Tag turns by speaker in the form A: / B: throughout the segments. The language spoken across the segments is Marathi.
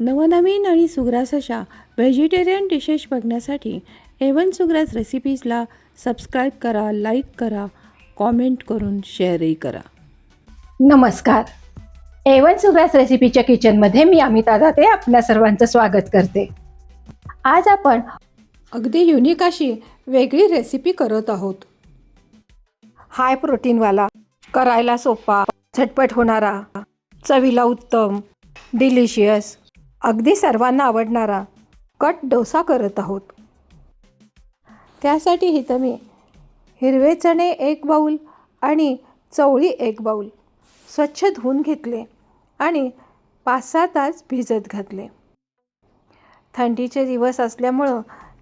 A: नवनवीन आणि सुग्रास अशा व्हेजिटेरियन डिशेस बघण्यासाठी एवन सुग्रास रेसिपीजला सबस्क्राईब करा लाईक करा कॉमेंट करून शेअरही करा.
B: नमस्कार. एवन सुग्रास रेसिपीच्या किचनमध्ये मी अमिता जाते आपल्या सर्वांचं स्वागत करते. आज आपण
A: अगदी युनिक अशी वेगळी रेसिपी करत आहोत.
B: हाय प्रोटीनवाला करायला सोपा झटपट होणारा चवीला उत्तम डिलिशियस अगदी सर्वांना आवडणारा कट डोसा करत आहोत.
A: त्यासाठी इथं मी हिरवे चणे एक बाऊल आणि चवळी एक बाऊल स्वच्छ धुवून घेतले आणि पाच सहा तास भिजत घातले. थंडीचे दिवस असल्यामुळं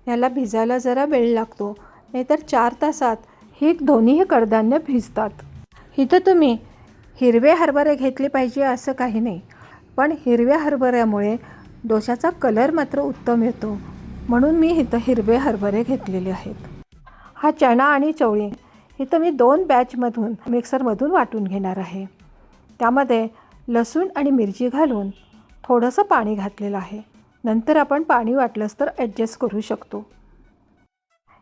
A: याला भिजायला जरा वेळ लागतो नाहीतर चार तासात ही दोन्हीही कडधान्य भिजतात. इथं तुम्ही हिरवे हरभरे घेतले पाहिजे असं काही नाही पण हिरव्या हरभऱ्यामुळे डोशाचा कलर मात्र उत्तम येतो. म्हणून मी इथं हिरवे हरभरे घेतलेले आहेत. हा चणा आणि चवळी इथं मी दोन बॅचमधून मिक्सरमधून वाटून घेणार आहे. त्यामध्ये लसूण आणि मिरची घालून थोडंसं पाणी घातलेलं आहे. नंतर आपण पाणी वाटलंच तर ॲडजस्ट करू शकतो.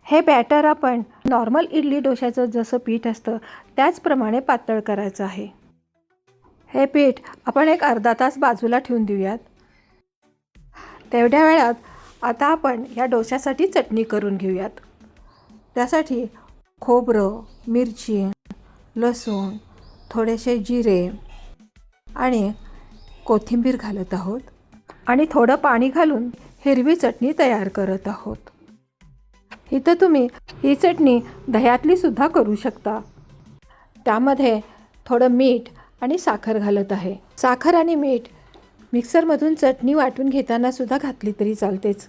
A: हे बॅटर आपण नॉर्मल इडली डोशाचं जसं पीठ असतं त्याचप्रमाणे पातळ करायचं आहे. हे पीठ आपण एक अर्धा तास बाजूला ठेवून देऊयात. तेवढ्या वेळात आता आपण या डोशासाठी चटणी करून घेऊयात. त्यासाठी खोबरं मिरची लसूण थोडेसे जिरे आणि कोथिंबीर घालत आहोत आणि थोडं पाणी घालून हिरवी चटणी तयार करत आहोत. इथं तुम्ही ही चटणी दह्यातली सुद्धा करू शकता. त्यामध्ये थोडं मीठ आणि साखर घालत आहे. साखर आणि मीठ मिक्सरमधून चटणी वाटून घेताना सुद्धा घातली तरी चालतेच.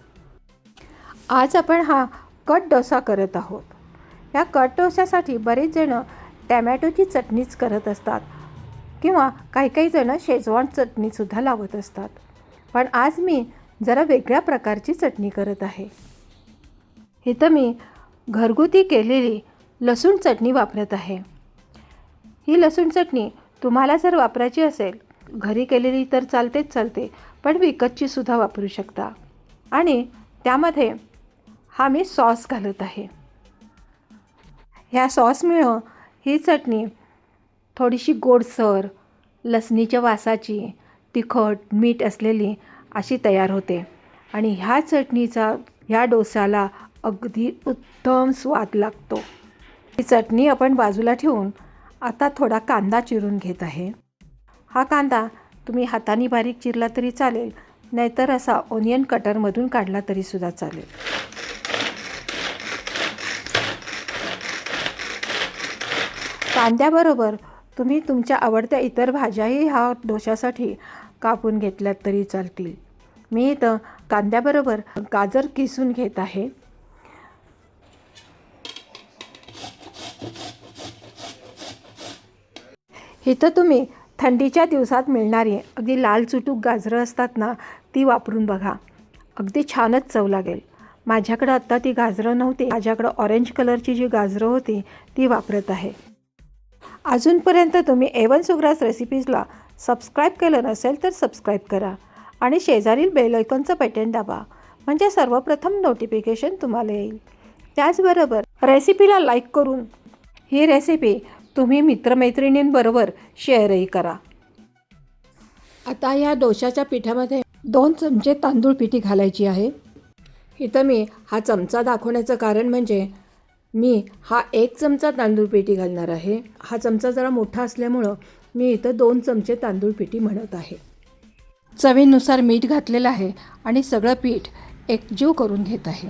A: आज आपण हा कट डोसा करत आहोत. या कट डोशासाठी बरेच जणं टॅमॅटोची चटणीच करत असतात किंवा काही काही जणं शेजवान चटणीसुद्धा लावत असतात. पण आज मी जरा वेगळ्या प्रकारची चटणी करत आहे. इथं मी घरगुती केलेली लसूण चटणी वापरत आहे. ही लसूण चटणी तुम्हाला जर वापरायची असेल घरी केलेली तर चालतेच चालते पण विकतची सुद्धा वापरू शकता. आणि त्यामध्ये हा मी सॉस घालत आहे. ह्या सॉसमुळं ही चटणी थोडीशी गोडसर लसणीच्या वासाची तिखट मीठ असलेली अशी तयार होते. आणि ह्या चटणीचा ह्या डोसाला अगदी उत्तम स्वाद लागतो. ही चटणी आपण बाजूला ठेवून आता थोडा कांदा चिरून घेत आहे. हा कांदा तुम्ही हाताने बारीक चिरला तरी चालेल नाहीतर असा ओनियन कटरमधून काढला तरीसुद्धा चालेल. कांद्याबरोबर तुम्ही तुमच्या आवडत्या इतर भाज्याही ह्या डोशासाठी कापून घेतल्यात तरी चालतील. मी इथं कांद्याबरोबर गाजर किसून घेत आहे. इथं तुम्ही थंडीच्या दिवसात मिळणारी अगदी लाल चुटूक गाजरं असतात ना ती वापरून बघा. अगदी छानच चव लागेल. माझ्याकडं आत्ता ती गाजरं नव्हती. माझ्याकडं ऑरेंज कलरची जी गाजरं होती ती वापरत आहे. अजूनपर्यंत तुम्ही एवन सुग्रास रेसिपीजला सबस्क्राईब केलं नसेल तर सबस्क्राईब करा आणि शेजारील बेलायकॉनचं बटन दाबा म्हणजे सर्वप्रथम नोटिफिकेशन तुम्हाला येईल. त्याचबरोबर रेसिपीला लाईक करून ही रेसिपी तुम्ही मित्रमैत्रिणींबरोबर शेअरही करा. आता या डोशाच्या पिठामध्ये दोन चमचे तांदूळ पिठी घालायची आहे. इथं मी हा चमचा दाखवण्याचं कारण म्हणजे मी हा एक चमचा तांदूळ पिठी घालणार आहे. हा चमचा जरा मोठा असल्यामुळं मी इथं दोन चमचे तांदूळ पिठी म्हणत आहे. चवीनुसार मीठ घातलेलं आहे आणि सगळं पीठ एकजीव करून घेत आहे.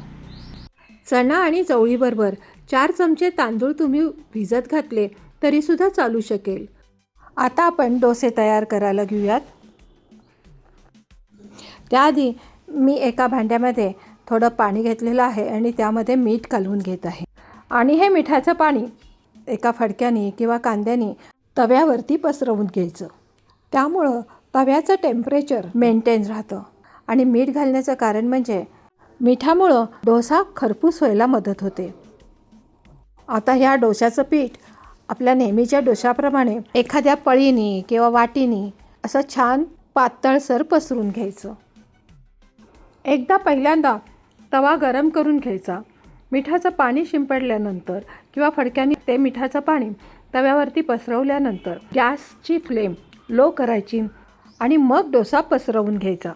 A: चणा आणि चवळीबरोबर चार चमचे तांदूळ तुम्ही भिजत घातले तरीसुद्धा चालू शकेल. आता आपण डोसे तयार करायला घेऊयात. त्याआधी मी एका भांड्यामध्ये थोडं पाणी घेतलेलं आहे आणि त्यामध्ये मीठ घालून घेत आहे. आणि हे मिठाचं पाणी एका फडक्याने किंवा कांद्याने तव्यावरती पसरवून घ्यायचं. त्यामुळं तव्याचं टेम्परेचर मेंटेन राहतं. आणि मीठ घालण्याचं कारण म्हणजे मिठामुळं डोसा खरपूस व्हायला मदत होते. आता ह्या डोशाचं पीठ आपल्या नेहमीच्या डोशाप्रमाणे एखाद्या पळीनी किंवा वाटीनी असं छान पातळसर पसरून घ्यायचं. एकदा पहिल्यांदा तवा गरम करून घ्यायचा. मिठाचं पाणी शिंपडल्यानंतर किंवा फडक्याने ते मिठाचं पाणी तव्यावरती पसरवल्यानंतर गॅसची फ्लेम लो करायची आणि मग डोसा पसरवून घ्यायचा.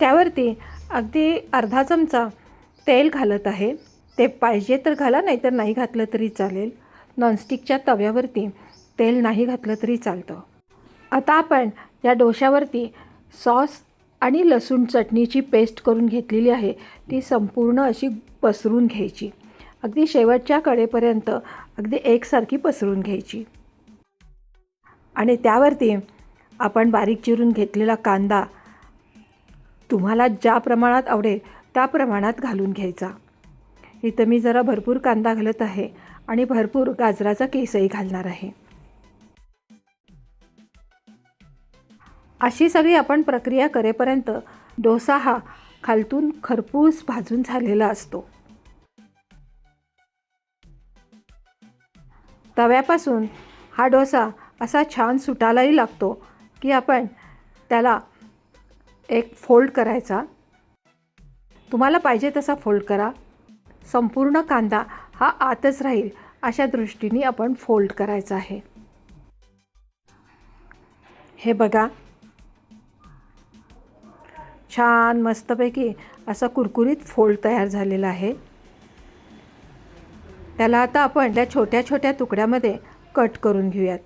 A: त्यावरती अगदी अर्धा चमचा तेल घालत आहे. ते पाहिजे तर घाला नाहीतर नाही घातलं तरी चालेल. नॉनस्टिकच्या तव्यावरती तेल नाही घातलं तरी चालतं. आता आपण या डोश्यावरती सॉस आणि लसूण चटणीची पेस्ट करून घेतलेली आहे. ती संपूर्ण अशी पसरून घ्यायची. अगदी शेवटच्या कडेपर्यंत अगदी एकसारखी पसरून घ्यायची. आणि त्यावरती आपण बारीक चिरून घेतलेला कांदा तुम्हाला ज्या प्रमाणात आवडेल त्या प्रमाणात घालून घ्यायचा. इथं मी जरा भरपूर कांदा घालत आहे. आणि भरपूर गाजराचा केसही घालणार आहे. अशी सगळी आपण प्रक्रिया करेपर्यंत डोसा हा खालतून खरपूस भाजून झालेला असतो. तव्यापासून हा डोसा असा छान सुटायलाही लागतो की आपण त्याला एक फोल्ड करायचा. तुम्हाला पाहिजे तसा फोल्ड करा. संपूर्ण कांदा हा आतच राहील अशा दृष्टीने आपण फोल्ड करायचा आहे. हे बघा. छान मस्तपैकी असा कुरकुरीत फोल्ड तयार झालेला आहे. त्याला आता आपण त्या छोट्या छोट्या तुकड्यामध्ये कट करून घेऊयात.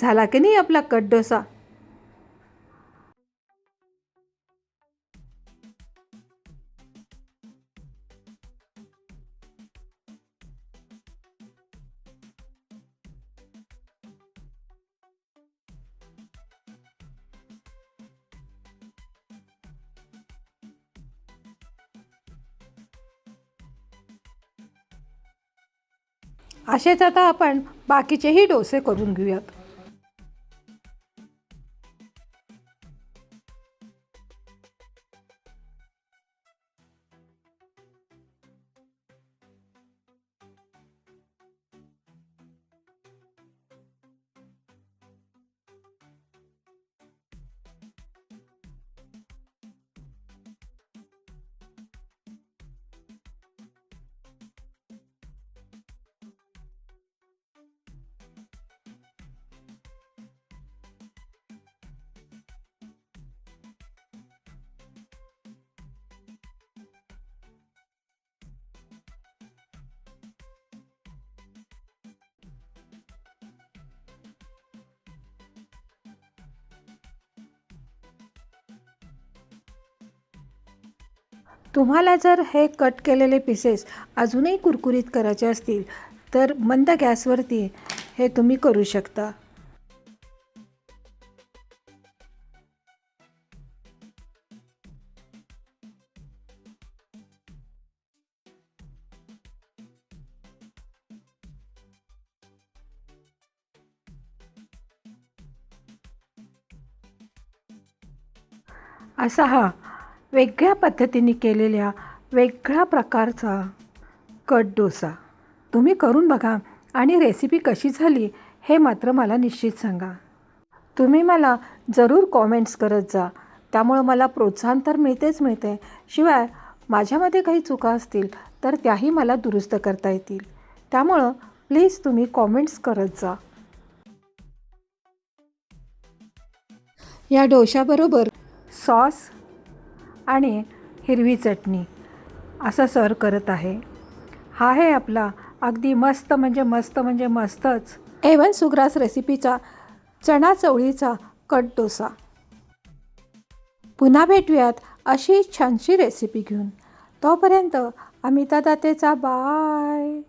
A: झाला की नाही आपला कट डोसा? असेच आता आपण बाकीचेही डोसे करून घेऊयात. तुम्हाला जर हे कट केलेले पीसेस अजूनही कुरकुरीत करायचे असतील तर मंद गॅसवरती हे तुम्ही करू शकता. असा हा वेगळ्या पद्धतीने केलेल्या वेगळ्या प्रकारचा कट डोसा. तुम्ही करून बघा आणि रेसिपी कशी झाली हे मात्र मला निश्चित सांगा. तुम्ही मला जरूर कॉमेंट्स करत जा. त्यामुळं मला प्रोत्साहन तर मिळतेच मिळते. शिवाय माझ्यामध्ये काही चुका असतील तर त्याही मला दुरुस्त करता येतील. त्यामुळं प्लीज तुम्ही कॉमेंट्स करत जा. या डोशाबरोबर सॉस आणि हिरवी चटणी असं सर्व करत आहे. हा आहे आपला अगदी मस्त म्हणजे मस्त म्हणजे मस्तच एवन सुग्रास रेसिपीचा चणा चवळीचा कट डोसा. पुन्हा भेटूयात अशी छानशी रेसिपी घेऊन. तोपर्यंत अमिता दातेचा बाय.